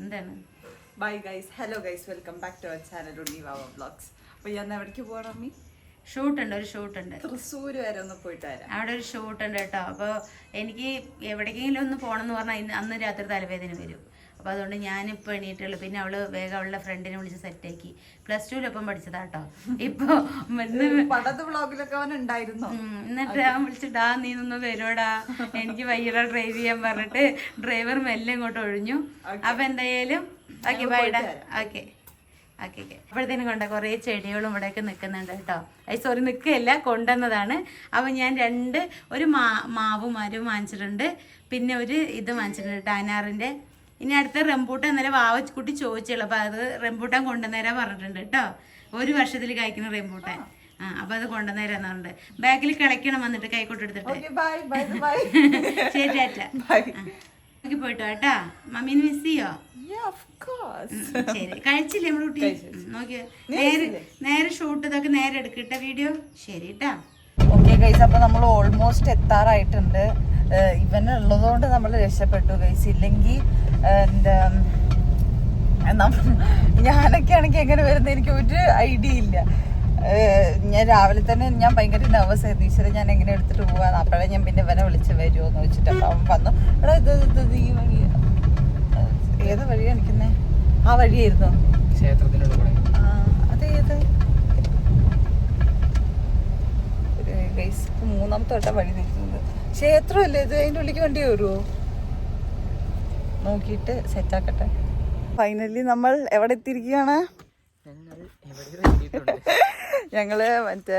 എന്താണ്? Bye guys hello guys welcome back to our channel Unni Vava blogs അപ്പൊ ഞാൻ എവിടേക്ക് പോകണം അമ്മി? ഷൂട്ട് ഉണ്ട് ഒരു ഷൂട്ട് ഉണ്ട്. തൃശ്ശൂർ വരെ ഒന്ന് പോയിട്ട് വരാം. അവിടെ ഒരു ഷൂട്ട് ഉണ്ട് കേട്ടോ. അപ്പോൾ എനിക്ക് എവിടേക്കെങ്കിലും ഒന്ന് പോകണം എന്ന് പറഞ്ഞാൽ അന്ന് രാത്രി തലവേദന വരും. അപ്പോൾ അതുകൊണ്ട് ഞാനിപ്പോൾ എണീറ്റുള്ളൂ. പിന്നെ അവൾ വേഗം അവളുടെ ഫ്രണ്ടിനെ വിളിച്ച് സെറ്റാക്കി പ്ലസ് ടുവിലൊപ്പം പഠിച്ചതാ കേട്ടോ ഇപ്പോൾ പണ്ടത്തെ വ്ളോഗിലൊക്കെ അവൻ ഉണ്ടായിരുന്നു? ഉം, എന്നിട്ട് അവൻ വിളിച്ചിട്ടാ നീ നിന്ന് വരുവാടാ. എനിക്ക് വയ്യടാ ഡ്രൈവ് ചെയ്യാൻ പറഞ്ഞിട്ട് ഡ്രൈവർ മെല്ലെ ഇങ്ങോട്ട് ഒഴിഞ്ഞു. അപ്പൊ എന്തായാലും ഓക്കെ ബൈഡാ ഓക്കെ ഓക്കെ ഓക്കെ അപ്പോഴത്തേനും കൊണ്ട കുറേ ചെടികളും ഇവിടെയൊക്കെ നിൽക്കുന്നുണ്ട് കേട്ടോ ഐ സോറി നിൽക്കുകയല്ല കൊണ്ടുവന്നതാണ്. അപ്പോൾ ഞാൻ രണ്ട് ഒരു മാ മാവ് മരം വാങ്ങിച്ചിട്ടുണ്ട്. പിന്നെ ഒരു ഇത് വാങ്ങിച്ചിട്ടുണ്ട് കേട്ടോ അനാറിന്റെ ഇനി അടുത്ത റംബൂട്ടാൻ നേരെ വാവക്കുട്ടി ചോദിച്ചുള്ളൂ. അപ്പോൾ അത് റംബൂട്ടാൻ കൊണ്ടുവന്നേരാൻ പറഞ്ഞിട്ടുണ്ട് കേട്ടോ ഒരു വർഷത്തിൽ കഴിക്കുന്ന റംബൂട്ടാൻ. ആ അപ്പൊ അത് കൊണ്ടുവന്നേരാന്നുണ്ട് ബാഗിൽ കിളയ്ക്കണം വന്നിട്ട് കൈക്കോട്ട് എടുത്തിട്ട്. ശരി ടാറ്റ. പോയിട്ടോ കേട്ടാ മമ്മീനെ മിസ് ചെയ്യോ? ശരി. കഴിച്ചില്ലേ നമ്മുടെ കുട്ടി? നോക്കിയോ. നോക്കിയേ നേരെ നേരെ ഷൂട്ട് ഇതൊക്കെ നേരെ എടുക്കട്ടെ വീഡിയോ. ശരി കേട്ടാ ഓക്കെ ഗൈസ് അപ്പൊ നമ്മൾ ഓൾമോസ്റ്റ് എത്താറായിട്ടുണ്ട്. ഉള്ളതുകൊണ്ട് നമ്മൾ രക്ഷപ്പെട്ടു ഗൈസ് ഇല്ലെങ്കിൽ എന്താ ഞാനൊക്കെ ആണെങ്കിൽ എങ്ങനെ വരുന്ന എനിക്ക് ഒരു ഐഡിയ ഇല്ല. ഞാൻ രാവിലെ തന്നെ ഞാൻ ഭയങ്കര നെർവസ് ആയിരുന്നു. ഈശ്വരൻ ഞാൻ എങ്ങനെ എടുത്തിട്ട് പോവാന്ന്. അപ്പോഴേ ഞാൻ പിന്നെ ഇവനെ വിളിച്ച് വരുമോ എന്ന് വെച്ചിട്ട് അപ്പൊ അവൻ വന്നു. എടാ ഇത് ഇത് ഈ വഴി ഏത് വഴിയാണ് കാണിക്കുന്നേ ആ വഴിയായിരുന്നു. ക്ഷേത്രത്തിനോട് കൂടെ ആ, അതേത് ഒരു ഗൈസ് മൂന്നാമത്തെ വട്ടം വഴി നിൽക്കുന്നത്. ക്ഷേത്രമല്ലേ ഇത്? അതിന്റെ ഉള്ളിലേക്ക് വണ്ടി വരുമോ നോക്കിയിട്ട് സെറ്റാക്കട്ടെ ഫൈനലി നമ്മൾ എവിടെ എത്തിയിരിക്കുകയാണ്? ഞങ്ങൾ മറ്റേ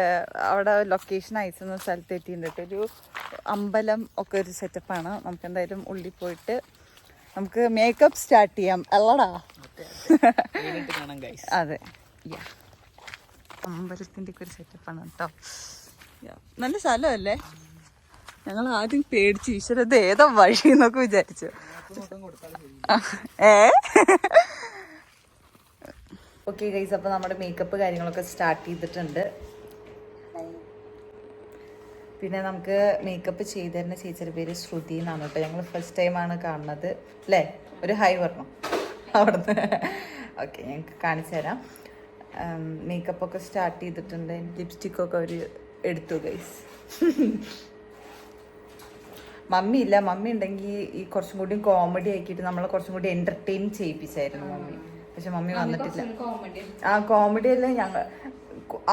അവിടെ ലൊക്കേഷൻ അയച്ചുന്ന സ്ഥലത്ത് എത്തിയിട്ടുണ്ട് ഒരു അമ്പലം ഒക്കെ ഒരു സെറ്റപ്പാണ് നമുക്ക് എന്തായാലും ഉള്ളിൽ പോയിട്ട് നമുക്ക് മേക്കപ്പ് സ്റ്റാർട്ട് ചെയ്യാം. അല്ലടാ. അതെ അമ്പലത്തിന്റെ ഒക്കെ ഒരു സെറ്റപ്പാണ് കേട്ടോ. നല്ല സ്ഥലമല്ലേ? ഞങ്ങൾ ആദ്യം പേടിച്ച് ഈശ്വര ഇത് ഏതാ വഴി എന്നൊക്കെ വിചാരിച്ചു. ഏ? ഓക്കെ ഗൈസ് അപ്പോൾ നമ്മുടെ മേക്കപ്പ് കാര്യങ്ങളൊക്കെ സ്റ്റാർട്ട് ചെയ്തിട്ടുണ്ട്. പിന്നെ നമുക്ക് മേക്കപ്പ് ചെയ്ത് തരുന്ന ചേച്ചിയുടെ പേര് ശ്രുതി എന്നാണ് കേട്ടോ. ഞങ്ങൾ ഫസ്റ്റ് ടൈം ആണ് കാണുന്നത് അല്ലേ? ഒരു ഹൈ പറഞ്ഞു അവിടുന്ന്. ഓക്കെ ഞങ്ങൾക്ക് കാണിച്ചു തരാം. മേക്കപ്പ് ഒക്കെ സ്റ്റാർട്ട് ചെയ്തിട്ടുണ്ട്. ലിപ്സ്റ്റിക്കൊക്കെ അവർ എടുത്തു ഗൈസ് മമ്മി ഇല്ല. മമ്മി ഉണ്ടെങ്കിൽ ഈ കുറച്ചും കൂടി കോമഡി ആക്കിയിട്ട് നമ്മളെ കുറച്ചും കൂടി എന്റർടൈൻ ചെയ്യിപ്പിച്ചായിരുന്നു മമ്മി. പക്ഷെ മമ്മി വന്നിട്ടില്ല. ആ കോമഡി അല്ല ഞങ്ങൾ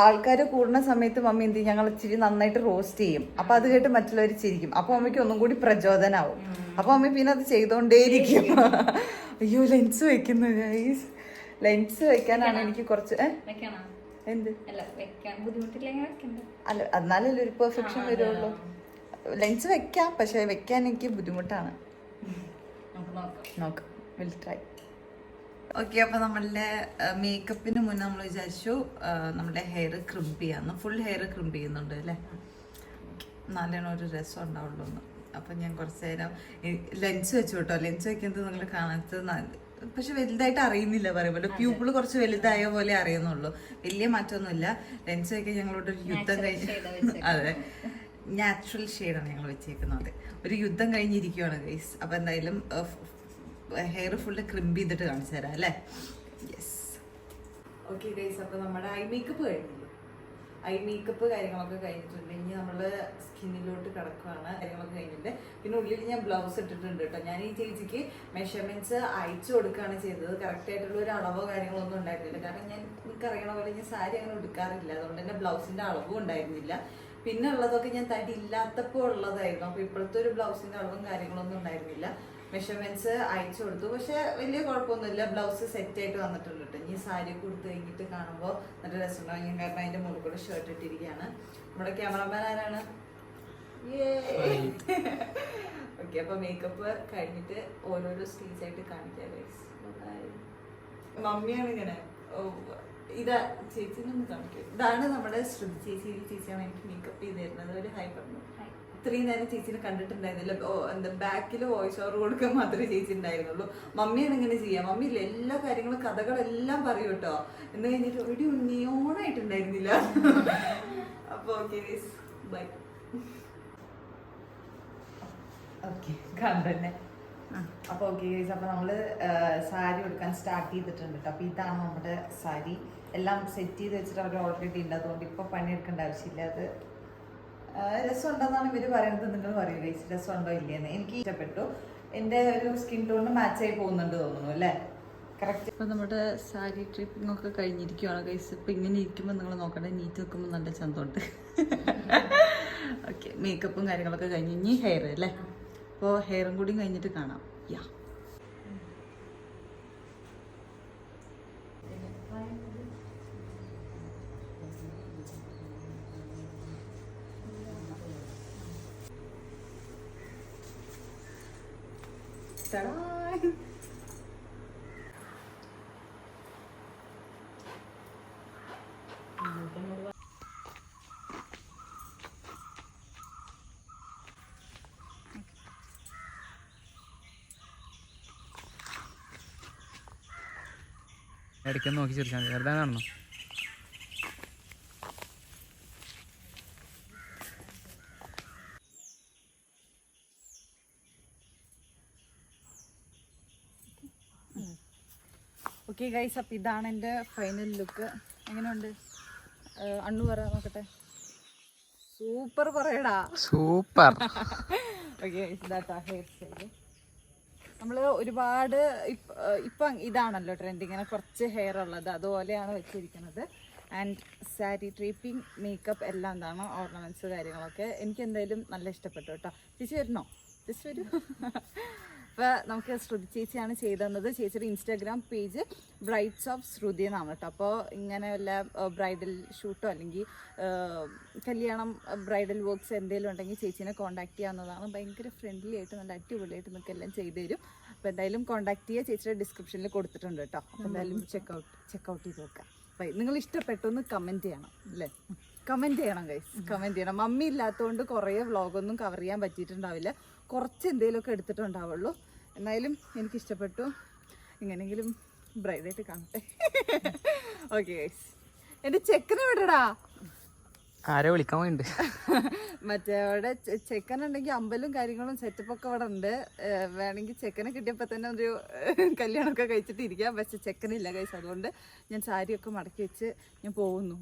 ആൾക്കാർ കൂടുന്ന സമയത്ത് മമ്മി എന്ത് ചെയ്യും? ഞങ്ങൾ ഇച്ചിരി നന്നായിട്ട് റോസ്റ്റ് ചെയ്യും. അപ്പൊ അത് കേട്ട് മറ്റുള്ളവർ ചിരിക്കും. അപ്പൊ മമ്മിക്ക് ഒന്നും കൂടി പ്രചോദനാവും. അപ്പൊ മമ്മി പിന്നെ അത് ചെയ്തോണ്ടേയിരിക്കും. അയ്യോ ലെൻസ് വെക്കുന്നു ഗൈസ് ലെൻസ് വെക്കാനാണ് എനിക്ക് കുറച്ച് ഏ? എന്ത്? അല്ല എന്നാലല്ലേ ഒരു പെർഫെക്ഷൻ വരുള്ളൂ. ലെൻസ് വെക്കാം പക്ഷെ വെക്കാൻ എനിക്ക് ബുദ്ധിമുട്ടാണ്. നോക്കാം. വിൽ ട്രൈ ഓക്കെ അപ്പോൾ നമ്മളുടെ മേക്കപ്പിന് മുന്നേ നമ്മൾ വിചാരിച്ചു നമ്മുടെ ഹെയർ ക്രിമ്പ് ചെയ്യാന്ന്. ഫുൾ ഹെയർ ക്രിമ്പ് ചെയ്യുന്നുണ്ട് അല്ലേ? നല്ലോണം ഒരു രസം ഉണ്ടാവുള്ളൂ എന്ന് അപ്പം ഞാൻ കുറച്ച് നേരം ലെൻസ് വെച്ചു കേട്ടോ. ലെൻസ് വെക്കുന്നത് നിങ്ങൾ കാണാത്തത് പക്ഷെ വലുതായിട്ട് അറിയുന്നില്ല പറയുമ്പോൾ പ്യൂപ്പിൾ കുറച്ച് വലുതായ പോലെ അറിയുന്നുള്ളൂ. വലിയ മാറ്റമൊന്നുമില്ല. ലെൻസ് ഒക്കെ ഞങ്ങളോട് ഒരു യുദ്ധം കഴിഞ്ഞ് അതെ. നാച്ചുറൽ ഷെയ്ഡാണ് ഞങ്ങൾ വെച്ചേക്കുന്നത്. ഒരു യുദ്ധം കഴിഞ്ഞിരിക്കുവാണ് ഗൈസ് അപ്പം എന്തായാലും ഹെയർ ഫുള്ള് ക്രിമ്പ് ചെയ്തിട്ട് കാണിച്ചു തരാം അല്ലേ? യെസ് ഓക്കെ ഗൈസ് അപ്പോൾ നമ്മുടെ ഐ മേക്കപ്പ് കഴിഞ്ഞു. ഐ മേക്കപ്പ് കാര്യങ്ങളൊക്കെ കഴിഞ്ഞിട്ടുണ്ട്. ഇനി നമ്മൾ സ്കിന്നിലോട്ട് കിടക്കുകയാണ് കാര്യങ്ങളൊക്കെ കഴിഞ്ഞിട്ടുണ്ട് പിന്നെ ഉള്ളിൽ ഞാൻ ബ്ലൗസ് ഇട്ടിട്ടുണ്ട് കേട്ടോ. ഞാൻ ഈ ചേച്ചിക്ക് മെഷർമെന്റ്സ് അയച്ചു കൊടുക്കുകയാണ് ചെയ്തത്. കറക്റ്റ് ആയിട്ടുള്ള ഒരു അളവോ കാര്യങ്ങളൊന്നും ഉണ്ടായിരുന്നില്ല. കാരണം ഞാൻ എനിക്ക് അറിയണ പോലെ ഞാൻ സാരി അങ്ങനെ എടുക്കാറില്ല അതുകൊണ്ട് തന്നെ ബ്ലൗസിന്റെ അളവും ഉണ്ടായിരുന്നില്ല. പിന്നെ ഉള്ളതൊക്കെ ഞാൻ തടി ഇല്ലാത്തപ്പോൾ ഉള്ളതായിരുന്നു. അപ്പോൾ ഇപ്പോഴത്തെ ഒരു ബ്ലൗസിന്റെ അളവും കാര്യങ്ങളൊന്നും ഉണ്ടായിരുന്നില്ല. മെഷർമെന്റ്സ് അയച്ചു കൊടുത്തു. പക്ഷെ വലിയ കുഴപ്പമൊന്നുമില്ല. ബ്ലൗസ് സെറ്റ് ആയിട്ട് വന്നിട്ടുണ്ട് കേട്ടോ. ഇനി സാരി കൊടുത്ത് കഴിഞ്ഞിട്ട് കാണുമ്പോൾ നല്ല രസമുണ്ടാവും ഞാൻ കാരണം അതിന്റെ മുകളിൽ കൂടെ ഷർട്ട് ഇട്ടിരിക്കുകയാണ്. നമ്മുടെ ക്യാമറമാൻ ആരാണ്? ഓക്കെ അപ്പൊ മേക്കപ്പ് കഴിഞ്ഞിട്ട് ഓരോരോ സ്റ്റേജ് ആയിട്ട് കാണിക്കാം. മമ്മിയാണ് ഇങ്ങനെ. ഇതാ ചേച്ചി ഒന്ന് കാണിക്കും. ഇതാണ് നമ്മുടെ ശ്രുതി ചേച്ചി ചേച്ചിയാണ് എനിക്ക് മേക്കപ്പ് ചെയ്ത് തരുന്നത്. ഒരു ഹൈ പറഞ്ഞു ഇത്രയും നേരം ചേച്ചിനെ കണ്ടിട്ടുണ്ടായിരുന്നില്ല. എന്താ ബാക്കിൽ വോയിസ് ഓവർ കൊടുക്കാൻ മാത്രമേ ചേച്ചി ഉണ്ടായിരുന്നുള്ളൂ മമ്മിയാണ് ഇങ്ങനെ ചെയ്യാം. മമ്മി ഇല്ല എല്ലാ കാര്യങ്ങളും കഥകളെല്ലാം പറയും കേട്ടോ. എന്ന് കഴിഞ്ഞിട്ട് ഒരു ഉണ്ണിയോണായിട്ടുണ്ടായിരുന്നില്ല. അപ്പൊ ഓക്കെ ബൈ ഓക്കെ കണ്ടന്നെ അപ്പോൾ ഓക്കെ ഗൈസ് അപ്പോൾ നമ്മൾ സാരി എടുക്കാൻ സ്റ്റാർട്ട് ചെയ്തിട്ടുണ്ട് കേട്ടോ. അപ്പോൾ ഇതാണ് നമ്മുടെ സാരി. എല്ലാം സെറ്റ് ചെയ്ത് വെച്ചിട്ട് അവർ ഓൾറെഡി ഉണ്ട്. അതുകൊണ്ട് ഇപ്പൊ പണിയെടുക്കേണ്ട ആവശ്യമില്ല. അത് രസമുണ്ടെന്നാണ് ഇവർ പറയുന്നത്. നിങ്ങൾ പറയൂ ഗൈസ് രസമുണ്ടോ ഇല്ലയെന്ന്. എനിക്ക് ഇഷ്ടപ്പെട്ടു. എന്റെ ഒരു സ്കിൻ ടോണിന് മാച്ച് ആയി പോകുന്നുണ്ട് തോന്നുന്നു അല്ലേ? കറക്റ്റ് അപ്പോൾ നമ്മുടെ സാരി ട്രിപ്പിംഗ് ഒക്കെ കഴിഞ്ഞിരിക്കുവാണ് ഗൈസ് ഇപ്പൊ ഇങ്ങനെ ഇരിക്കുമ്പോൾ നിങ്ങൾ നോക്കണ്ടേ നീറ്റ് നിൽക്കുമ്പോൾ നല്ല ചന്തമുണ്ട്. ഓക്കെ മേക്കപ്പും കാര്യങ്ങളൊക്കെ കഴിഞ്ഞ്. ഇനി ഹെയർ അല്ലേ? അപ്പോൾ ഹെയറും കൂടി കഴിഞ്ഞിട്ട് കാണാം. യാ ഇടയ്ക്ക് നോക്കി ചിരിച്ചാൽ മതി. വെറുതെ കാണണം ഓക്കെ ഗൈസ് അപ്പം ഇതാണ് എന്റെ ഫൈനൽ ലുക്ക് എങ്ങനെയുണ്ട്? അണ്ണു പറ നോക്കട്ടെ. സൂപ്പർ പറയടാ. സൂപ്പർ. ഓക്കെ ഇതാട്ടാ ഹെയർ സ്റ്റൈൽ നമ്മൾ ഒരുപാട് ഇപ്പം ഇതാണല്ലോ ട്രെൻഡ് ഇങ്ങനെ കുറച്ച് ഹെയർ ഉള്ളത്. അതുപോലെയാണ് വെച്ചിരിക്കുന്നത്. ആൻഡ് സാരി ട്രീപ്പിംഗ് മേക്കപ്പ് എല്ലാം എന്താണ് ഓർണമെന്റ്സ് കാര്യങ്ങളൊക്കെ. എനിക്ക് എന്തായാലും നല്ല ഇഷ്ടപ്പെട്ടു കേട്ടോ. ചേച്ചി വരണോ ചേച്ചി വരൂ. അപ്പോൾ നമുക്ക് ശ്രുതി ചേച്ചിയാണ് ചെയ്തു തന്നത് ചേച്ചിയുടെ Instagram page brides of Shruti എന്നാണ് കേട്ടോ. അപ്പോൾ ഇങ്ങനെ വല്ല ബ്രൈഡൽ ഷൂട്ടോ അല്ലെങ്കിൽ കല്യാണം ബ്രൈഡൽ വർക്ക്സ് എന്തെങ്കിലും ഉണ്ടെങ്കിൽ ചേച്ചീനെ കോൺടാക്ട് ചെയ്യാവുന്നതാണ് ഭയങ്കര ഫ്രണ്ട്ലി ആയിട്ട് നല്ല അടിപൊളിയായിട്ട് നിങ്ങൾക്ക് എല്ലാം ചെയ്തു തരും. അപ്പോൾ എന്തായാലും കോൺടാക്ട് ചെയ്യുക ചേച്ചിയുടെ ഡിസ്ക്രിപ്ഷനിൽ കൊടുത്തിട്ടുണ്ട് കേട്ടോ. അപ്പോൾ എന്തായാലും ചെക്കൗട്ട് ചെക്കൗട്ട് ചെയ്ത് നോക്കാം. അപ്പോൾ നിങ്ങൾ ഇഷ്ടപ്പെട്ടൊന്ന് കമന്റ് ചെയ്യണം അല്ലേ? കമന്റ് ചെയ്യണം ഗൈസ് കമന്റ് ചെയ്യണം. മമ്മി ഇല്ലാത്തതുകൊണ്ട് കുറേ വ്ളോഗൊന്നും കവർ ചെയ്യാൻ പറ്റിയിട്ടുണ്ടാവില്ല. കുറച്ച് എന്തെങ്കിലുമൊക്കെ എടുത്തിട്ടുണ്ടാവുള്ളൂ. എന്നാലും എനിക്ക് ഇഷ്ടപ്പെട്ടു എങ്ങനെയെങ്കിലും ബ്രൈഡായിട്ട് കാണട്ടെ. ഓക്കെ ഗൈസ് എന്റെ ചെക്കനെ വിടടാ. ആരോ വിളിക്കാൻ പോയിണ്ട്? മറ്റേ അവിടെ ചെക്കൻ ഉണ്ടെങ്കിൽ അമ്പലും കാര്യങ്ങളും സെറ്റപ്പ് ഒക്കെ അവിടെ ഉണ്ട്. വേണമെങ്കിൽ ചെക്കനെ കിട്ടിയപ്പോൾ തന്നെ ഒരു കല്യാണമൊക്കെ കഴിച്ചിട്ട് ഇരിക്കാം. പക്ഷെ ചെക്കനില്ല കഴിച്ചു അതുകൊണ്ട് ഞാൻ സാരിയൊക്കെ മടക്കി വെച്ച് ഞാൻ പോകുന്നു.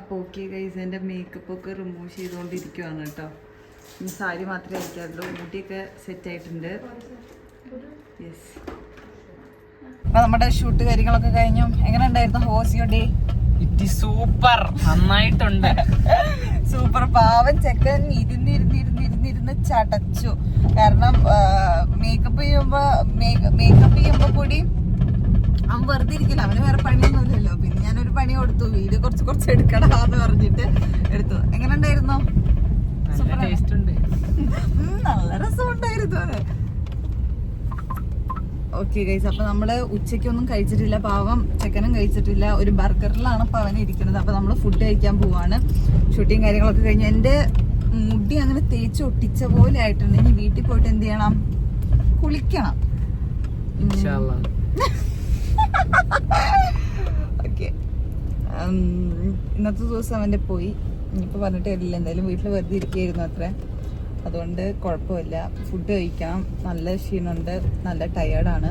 അപ്പോൾ ഓക്കെ ഗൈസ് എന്റെ മേക്കപ്പ് ഒക്കെ റിമൂവ് ചെയ്തുകൊണ്ടിരിക്കുവാണ് കേട്ടോ. ഇനി സാരി മാത്രമേ അയക്കാറുള്ളൂ ഊട്ടിയൊക്കെ സെറ്റ് ആയിട്ടുണ്ട്. യെസ് അപ്പോൾ നമ്മുടെ ഷൂട്ട് കാര്യങ്ങളൊക്കെ കഴിഞ്ഞു. എങ്ങനെ ഉണ്ടായിരുന്നു ഹോസിയോ ഡേ? It super. നന്നായിട്ടുണ്ട്. സൂപ്പർ. പാവൻ ചെക്കൻ ഇരുന്ന് ഇരുന്ന് ഇരുന്ന് ഇരുന്ന് ഇരുന്ന് ചടച്ചു. കാരണം മേക്കപ്പ് ചെയ്യുമ്പോ മേക്കപ്പ് ചെയ്യുമ്പോ കൂടി അവൻ വെറുതെ ഇരിക്കില്ല. അവന് വേറെ പണിയൊന്നുമില്ലല്ലോ. പിന്നെ ഞാനൊരു പണി കൊടുത്തു. വീഡിയോ കുറച്ച് കുറച്ച് എടുക്കടാന്ന് പറഞ്ഞിട്ട് എടുത്തു. എങ്ങനെ ഉണ്ടായിരുന്നു നല്ല രസമുണ്ടായിരുന്നു ഓക്കെ ഗൈസ് അപ്പൊ നമ്മൾ ഉച്ചയ്ക്കൊന്നും കഴിച്ചിട്ടില്ല. പാവം ചിക്കനും കഴിച്ചിട്ടില്ല. ഒരു ബർഗറിലാണ് അപ്പൊ അവൻ ഇരിക്കുന്നത്. അപ്പൊ നമ്മൾ ഫുഡ് കഴിക്കാൻ പോവാണ്. ഷൂട്ടിങ് കാര്യങ്ങളൊക്കെ കഴിഞ്ഞു എന്റെ മുടി അങ്ങനെ തേച്ച് ഒട്ടിച്ച പോലെ ആയിട്ടുണ്ട്. ഇനി വീട്ടിൽ പോയിട്ട് എന്ത് ചെയ്യണം? കുളിക്കണം. ഓക്കെ ഇന്നത്തെ ദിവസം അവന്റെ പോയി. ഇനിയിപ്പോൾ പറഞ്ഞിട്ട് എന്തായാലും വീട്ടിൽ വെറുതെ ഇരിക്കുകയായിരുന്നു അത്ര. അതുകൊണ്ട് കുഴപ്പമില്ല. ഫുഡ് കഴിക്കാം നല്ല ക്ഷീണമുണ്ട്. നല്ല ടയേർഡാണ്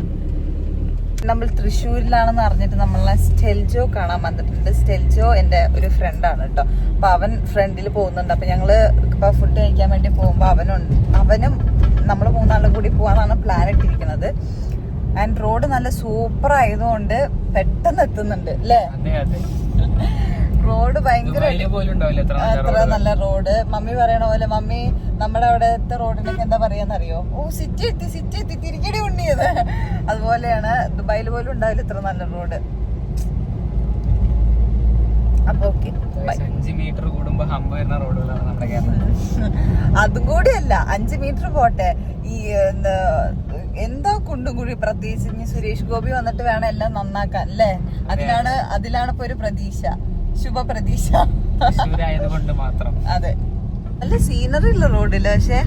നമ്മൾ തൃശ്ശൂരിലാണെന്ന് അറിഞ്ഞിട്ട് നമ്മളെ സ്റ്റെൽജോ കാണാൻ വന്നിട്ടുണ്ട്. സ്റ്റെൽജോ എന്റെ ഒരു ഫ്രണ്ടാണ് കേട്ടോ. അപ്പോൾ അവൻ ഫ്രണ്ടിൽ പോകുന്നുണ്ട്. അപ്പോൾ ഞങ്ങൾ ഇപ്പോൾ ഫുഡ് കഴിക്കാൻ വേണ്ടി പോകുമ്പോൾ അവനുണ്ട്. അവനും നമ്മൾ മൂന്നാളും കൂടി പോകാനാണ് പ്ലാൻ ഇട്ടിരിക്കുന്നത്. ആൻഡ് റോഡ് നല്ല സൂപ്പർ ആയതുകൊണ്ട് പെട്ടെന്ന് എത്തുന്നുണ്ട് അല്ലേ? റോഡ് ഭയങ്കര അത്ര. നല്ല റോഡ്. മമ്മി പറയണ പോലെ മമ്മി നമ്മുടെ അവിടത്തെ റോഡിനൊക്കെ എന്താ പറയാന്നറിയോ? ഓ സിറ്റി എത്തി സിറ്റി എത്തി തിരിക്കടി ഉണ്ണിയത്. അതുപോലെയാണ് ദുബായിൽ പോലും ഉണ്ടാവില്ല ഇത്ര നല്ല റോഡ്. മീറ്റർ കൂടുമ്പോ ഹമ്പ് വരുന്ന റോഡുകളാണ് നമ്മുടെ കേരളം അതും കൂടിയല്ല അഞ്ച് മീറ്റർ പോട്ടെ. ഈ എന്താ, എന്താ കുണ്ടും കുഴി പ്രത്യേകിച്ച് ഇനി സുരേഷ് ഗോപി വന്നിട്ട് വേണം എല്ലാം നന്നാക്കാൻ അല്ലേ? അതിലാണ് അതിലാണ് ഇപ്പൊ ഒരു പ്രതീക്ഷ. ശുഭ പ്രതീക്ഷ മാത്രം. അതെ. നല്ല സീനറി ഉള്ള റോഡിൽ പക്ഷെ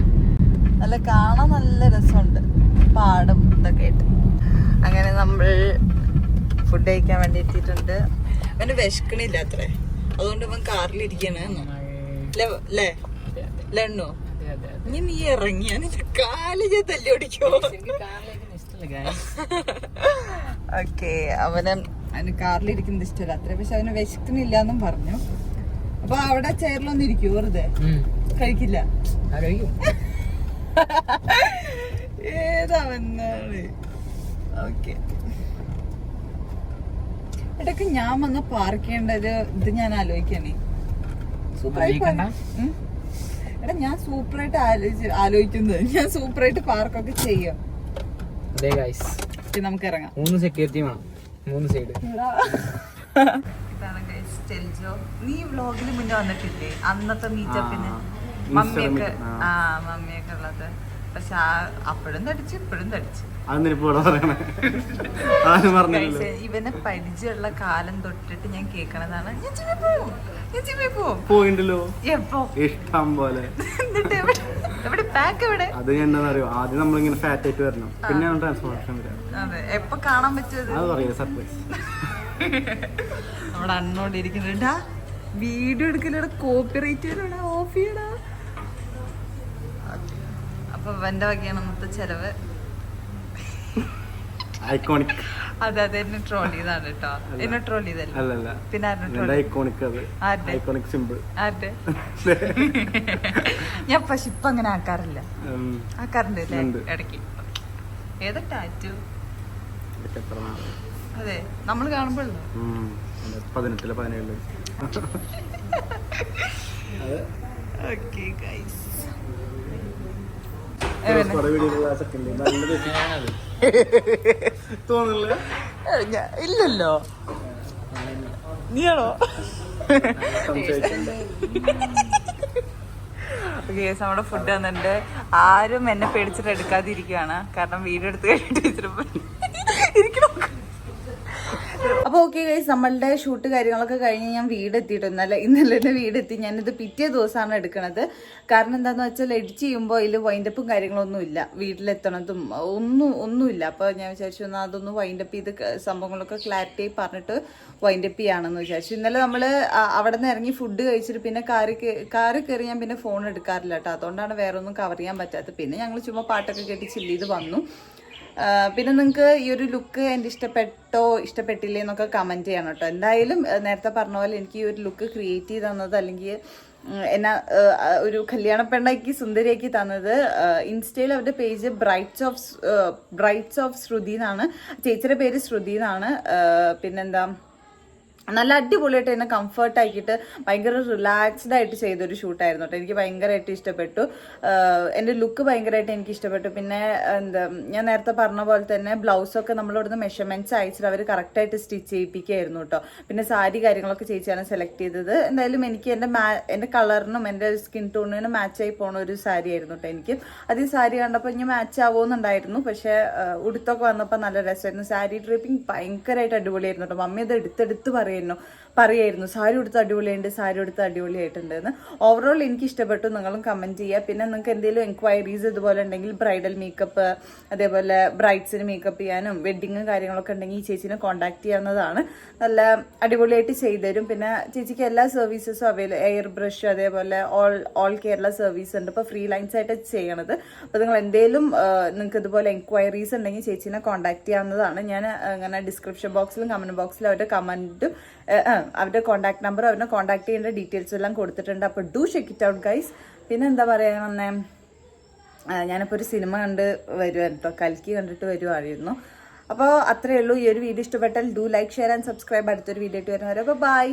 നല്ല കാണാൻ നല്ല രസമുണ്ട്. പാടും ഇതൊക്കെ ആയിട്ട്. അങ്ങനെ നമ്മൾ ഫുഡ് കഴിക്കാൻ വേണ്ടി എത്തിയിട്ടുണ്ട്. അവന് വിശക്കണില്ല അത്രേ. അതുകൊണ്ട് അവൻ കാറിലിരിക്കണ അല്ലേ ലണ്ണു ഇനി നീ ഇറങ്ങിയ നിന്റെ കാൽ ഞാൻ തല്ലി ഓടിക്കോ. ഓക്കെ അവന് അവന് കാറിലിരിക്കുന്നത് ഇഷ്ടമല്ല. അത്ര പക്ഷെ അവന് വിശക്കുന്നില്ല എന്നും പറഞ്ഞു. അപ്പൊ അവിടെ ചെയറിലൊന്നും ഇരിക്കും വെറുതെ. കഴിക്കില്ല. ഏതാവെന്നാണ് ഓക്കെ. ഇടയ്ക്ക് ഞാൻ വന്ന് പാർക്ക് ചെയ്യേണ്ടത് ഇത് ഞാൻ ആലോചിക്കണേ. സൂപ്പറായിട്ട്? എടാ ഞാൻ സൂപ്പറായിട്ട് ആലോചിച്ച് ആലോചിക്കുന്നത്. ഞാൻ സൂപ്പറായിട്ട് പാർക്കൊക്കെ ചെയ്യാം. നമുക്ക് ഇറങ്ങാം. മൂന്ന് സെക്യൂരിറ്റി വേണം. മൂന്ന് സൈഡ് നീ വ്ലോഗിൽ മുന്നേ വന്നിട്ടില്ലേ? അന്നത്തെ മീറ്റപ്പിന് മമ്മിയൊക്കെ ആ മമ്മിയൊക്കെ ഉള്ളത്. പക്ഷെ അപ്പോഴും തടിച്ചു ഇപ്പോഴും തടിച്ചു ഇവനെ പരിചയമുള്ള കാലം തൊട്ടിട്ട് ഞാൻ കേൾക്കണതാണ്. ഞാൻ പോവും. പോവും. പോയിണ്ടല്ലോ. എപ്പോ? ഇഷ്ടം പോലെ. എന്നിട്ട് എവിടെ? എവിടെ? പാക്ക് എവിടെ? അത് എന്താണെന്നറിയോ ആദ്യം നമ്മളിങ്ങനെ ഫാറ്റ് ആയിട്ട് വരണം. പിന്നെ ട്രാൻസ്ഫോർമേഷൻ അതെ. എപ്പോ കാണാൻ പറ്റുമത് അത്? പറയാ സർപ്രൈസ് നമ്മുടെ അണ്ണോണ്ടിരിക്കുന്നുണ്ടാ വീഡിയോ എടുക്കലൂടെ കോപ്പി റൈറ്റ് ഓഫ് ചെയ്യടാ. അപ്പൊ എന്റെ വകയാണ് ഇന്നത്തെ ചെലവ്. ഐക്കോണിക് അതെ അതെ എന്നെ ട്രോൾ ചെയ്താണ് കേട്ടോ. എന്നെ ട്രോൾ ചെയ്തല്ല? പിന്നെ ഐക്കോണിക് സിമ്പിൾ ആരുടെ? ഞാൻ പക്ഷെ ഇപ്പൊ അങ്ങനെ ആക്കാറില്ല. ആക്കാറുണ്ട്. ഇടയ്ക്ക്. ഏത് ടാറ്റു? അതെ നമ്മൾ കാണുമ്പോഴല്ലോ? പതിനെട്ടിൽ പതിനേഴിൽ. ഓക്കെ ഗൈസ് കുറെ വീഡിയോ സെക്കൻഡ് നല്ല തോന്നില്ല ഇല്ലല്ലോ. നീയാണോ? നമ്മുടെ ഫുഡ് വന്നിട്ടുണ്ട്. ആരും എന്നെ പേടിച്ചിട്ട് എടുക്കാതിരിക്കുകയാണ് കാരണം വീഡിയോ എടുത്ത് കഴിഞ്ഞിട്ട് ഇച്ചിരി ഇരിക്കണം? അപ്പോൾ ഓക്കെ ഗൈസ് നമ്മളുടെ ഷൂട്ട് കാര്യങ്ങളൊക്കെ കഴിഞ്ഞ് ഞാൻ വീട് എത്തിയിട്ട് ഇന്നലെ തന്നെ വീടെത്തി. ഞാനിത് പിറ്റേ ദിവസമാണ് എടുക്കണത്. കാരണം എന്താണെന്ന് വെച്ചാൽ എഡിറ്റ് ചെയ്യുമ്പോൾ അതിൽ വൈൻഡപ്പും കാര്യങ്ങളൊന്നും ഇല്ല. വീട്ടിലെത്തണതും ഒന്നും ഒന്നുമില്ല അപ്പോൾ ഞാൻ വിചാരിച്ചു എന്നാൽ അതൊന്ന് വൈൻഡപ്പ് ചെയ്ത് സംഭവങ്ങളൊക്കെ ക്ലാരിറ്റി പറഞ്ഞിട്ട് വൈൻഡപ്പ് ചെയ്യാണെന്ന് വിചാരിച്ചു. ഇന്നലെ നമ്മൾ അവിടെ നിന്ന് ഇറങ്ങി ഫുഡ് കഴിച്ചിട്ട് പിന്നെ കാറി കാറി കയറി ഞാൻ പിന്നെ ഫോൺ എടുക്കാറില്ല കേട്ടോ. അതുകൊണ്ടാണ് വേറെ ഒന്നും കവർ ചെയ്യാൻ പറ്റാത്തത്. പിന്നെ ഞങ്ങൾ ചുമ്മാ പാട്ടൊക്കെ കേട്ട് ചില്ല് ചെയ്ത് വന്നു. പിന്നെ നിങ്ങൾക്ക് ഈ ഒരു ലുക്ക് എന്റെ ഇഷ്ടപ്പെട്ടോ ഇഷ്ടപ്പെട്ടില്ലേ എന്നൊക്കെ കമന്റ് ചെയ്യണം കേട്ടോ. എന്തായാലും നേരത്തെ പറഞ്ഞ പോലെ എനിക്ക് ഈ ഒരു ലുക്ക് ക്രിയേറ്റ് ചെയ്ത് തന്നത് അല്ലെങ്കിൽ എന്ന ഒരു കല്യാണ പെണ്ണാക്കി സുന്ദരിയാക്കി തന്നത് ഇൻസ്റ്റയിൽ അവരുടെ page brides of brides of Shruti എന്നാണ്. ചേച്ചിയുടെ പേര് ശ്രുതി എന്നാണ്. പിന്നെന്താ? നല്ല അടിപൊളിയായിട്ട് എന്നെ കംഫർട്ട് ആക്കിയിട്ട് ഭയങ്കര റിലാക്സ്ഡ് ആയിട്ട് ചെയ്തൊരു ഷൂട്ടായിരുന്നു കേട്ടോ എനിക്ക് ഭയങ്കരമായിട്ട് ഇഷ്ടപ്പെട്ടു. എന്റെ ലുക്ക് ഭയങ്കരമായിട്ട് എനിക്ക് ഇഷ്ടപ്പെട്ടു. പിന്നെ എന്താ ഞാൻ നേരത്തെ പറഞ്ഞ പോലെ തന്നെ ബ്ലൗസൊക്കെ നമ്മളിവിടുന്ന് മെഷർമെന്റ്സ് അയച്ചിട്ട് അവർ കറക്റ്റായിട്ട് സ്റ്റിച്ച് ചെയ്യിപ്പിക്കുകയായിരുന്നു കേട്ടോ പിന്നെ സാരി കാര്യങ്ങളൊക്കെ ചേച്ചിയാണ് സെലക്ട് ചെയ്തത്. എന്തായാലും എനിക്ക് എന്റെ മാ എന്റെ കളറിനും എന്റെ സ്കിൻ ടോണിനും മാച്ച് ആയി പോണ ഒരു സാരി ആയിരുന്നു കേട്ടോ എനിക്ക്. അത് ഈ സാരി കണ്ടപ്പോൾ ഇനി മാച്ച് ആവുമെന്നുണ്ടായിരുന്നു പക്ഷേ ഉടുത്തൊക്കെ വന്നപ്പോൾ നല്ല രസമായിരുന്നു. സാരി ഡ്രിപ്പിംഗ് ഭയങ്കരമായിട്ട് അടിപൊളിയായിരുന്നു കേട്ടോ മമ്മി അത് എടുത്തെടുത്ത് പറയുന്നു പറയായിരുന്നു സാരി ഉടുത്ത് അടിപൊളിയുണ്ട് സാരി ഉടുത്ത് അടിപൊളിയായിട്ടുണ്ട് എന്ന്. ഓവറോൾ എനിക്ക് ഇഷ്ടപ്പെട്ടു നിങ്ങളും കമന്റ് ചെയ്യുക. പിന്നെ നിങ്ങൾക്ക് എന്തെങ്കിലും എൻക്വയറീസ് ഇതുപോലെ ഉണ്ടെങ്കിൽ ബ്രൈഡൽ മേക്കപ്പ് അതേപോലെ ബ്രൈഡ്സിന് മേക്കപ്പ് ചെയ്യാനും വെഡിങ് കാര്യങ്ങളൊക്കെ ഉണ്ടെങ്കിൽ ഈ ചേച്ചിനെ കോൺടാക്ട് ചെയ്യാവുന്നതാണ്. നല്ല അടിപൊളിയായിട്ട് ചെയ്തുതരും. പിന്നെ ചേച്ചിക്ക് എല്ലാ സർവീസസും അവൈലബിൾ എയർ ബ്രഷ് അതേപോലെ ഓൾ ഓൾ കേരള സർവീസ് ഉണ്ട്. ഇപ്പോൾ ഫ്രീ ലൈൻസ് ആയിട്ട് ചെയ്യണത്. അപ്പോൾ നിങ്ങൾ എന്തെങ്കിലും നിങ്ങൾക്ക് ഇതുപോലെ എൻക്വയറീസ് ഉണ്ടെങ്കിൽ ചേച്ചിനെ കോൺടാക്ട് ചെയ്യാവുന്നതാണ്. ഞാൻ അങ്ങനെ ഡിസ്ക്രിപ്ഷൻ ബോക്സിലും കമന്റ് ബോക്സിലും അവരുടെ കമന്റും അവരുടെ കോൺടാക്ട് നമ്പർ അവരുടെ കോൺടാക്ട് ചെയ്യേണ്ട ഡീറ്റെയിൽസ് എല്ലാം കൊടുത്തിട്ടുണ്ട്. അപ്പോൾ do check it out guys പിന്നെ എന്താ പറയാ വന്നേ? ഞാനിപ്പോൾ ഒരു സിനിമ കണ്ട് വരുമായിരുന്നു കൽക്കി കണ്ടിട്ട് വരുമായിരുന്നു അപ്പോൾ അത്രയേ ഉള്ളൂ. ഈ ഒരു വീഡിയോ ഇഷ്ടപ്പെട്ടാൽ do like share and subscribe അടുത്തൊരു വീഡിയോ ആയിട്ട് വരുന്നവരെ ബൈ